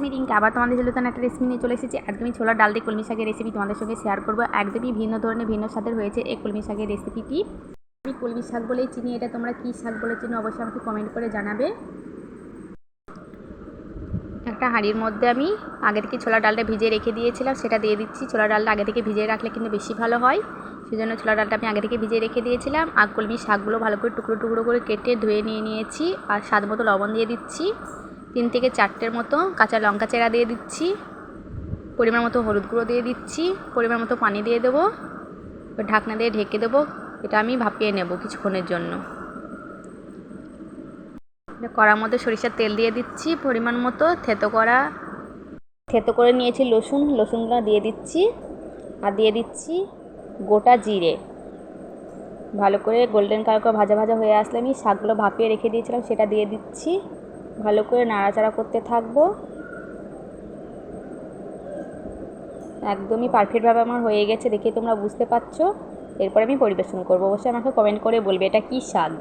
আমি রিঙ্কা আবার তোমাদের জন্য একটা রেসিপি নিয়ে চলে এসেছি। আজকে আমি ছোলার ডাল দিয়ে কলমি শাকের রেসিপি তোমাদের সঙ্গে শেয়ার করব। একদমই ভিন্ন ধরনের, ভিন্ন স্বাদের হয়েছে এই কলমি শাকের রেসিপিটি আমি কলমি শাক বলেই চিনি। এটা তোমরা কী শাক বলে চিনি অবশ্যই আমাকে কমেন্ট করে জানাবে। একটা হাঁড়ির মধ্যে আমি আগে থেকে ছোলার ডালটা ভিজিয়ে রেখে দিয়েছিলাম, সেটা দিয়ে দিচ্ছি। ছোলার ডালটা আগে থেকে ভিজিয়ে রাখলে কিন্তু বেশি ভালো হয়। সেই জন্য ছোলা ডালটা আমি আগে থেকে ভিজিয়ে রেখে দিয়েছিলাম। আর কলমি শাকগুলো ভালো করে টুকরো টুকরো করে কেটে ধুয়ে নিয়ে নিয়েছি। আর স্বাদ মতো লবণ দিয়ে দিচ্ছি। তিন থেকে চারটের মতো কাঁচা লঙ্কা চেরা দিয়ে দিচ্ছি, পরিমাণ মতো হলুদ গুঁড়ো দিয়ে দিচ্ছি, পরিমাণ মতো পানি দিয়ে দেবো ঢাকনা দিয়ে ঢেকে দেবো, এটা আমি ভাপিয়ে নেব কিছুক্ষণের জন্য। কড়ার মধ্যে সরিষার তেল দিয়ে দিচ্ছি, পরিমাণ মতো থেতো করা, থেতো করে নিয়েছি রসুন রসুনগুলো দিয়ে দিচ্ছি, আর দিয়ে দিচ্ছি গোটা জিরে। ভালো করে গোল্ডেন কালার করে ভাজা ভাজা হয়ে আসলে আমি শাকগুলো ভাপিয়ে রেখে দিয়েছিলাম, সেটা দিয়ে দিচ্ছি। ভালো করে নাড়াচাড়া করতে থাকব। একদমই পারফেক্টভাবে আমার হয়ে গেছে, দেখে তোমরা বুঝতে পারছ। এরপর আমি পরিবেশন করব। অবশ্যই আমাকে কমেন্ট করে বলবে, এটা কী শাক